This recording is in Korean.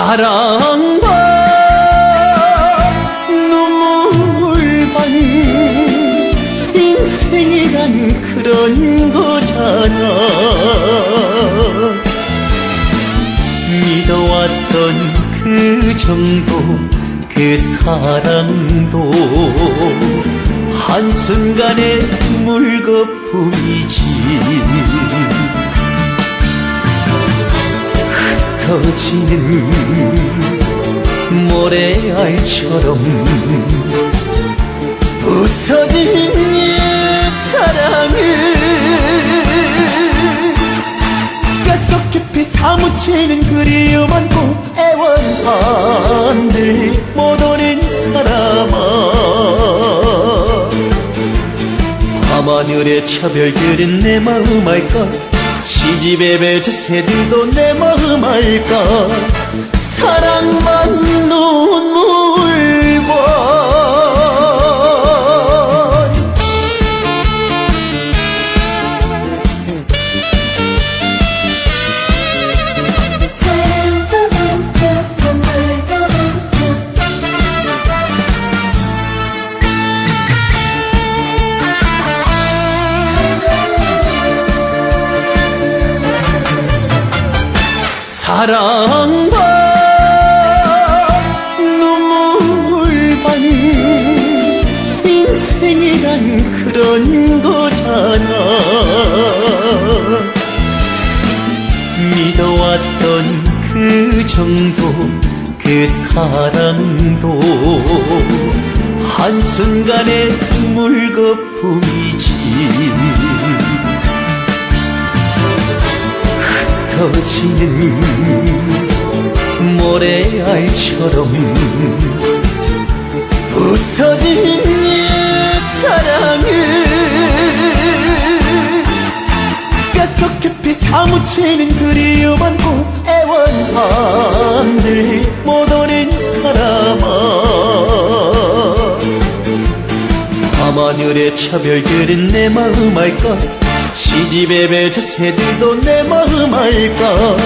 사랑과 눈물만 인생이란 그런 거잖아. 믿어왔던 그 정도 그 사랑도 한순간의 물거품이지 흩어지는 모래알처럼 부서진 이 사랑을 가속 깊이 사무치는 그리움 안고 애원한들 못 오는 사람아. 밤하늘의 차별들은 내 마음 알까 시집의 배저 새들도 내 마음 알까? 사랑만 눈 사랑과 눈물만 인생이란 그런 거잖아. 믿어왔던 그 정도 그 사랑도 한순간의 물거품이지 흩어지는 모래알처럼 부서진 이 사랑을 가속 깊이 사무치는 그리움 안고 애원한들 못 오는 사람아. 밤하늘의 차별들은 내 마음 알까 시집의 배저 새들도 내 마음 알까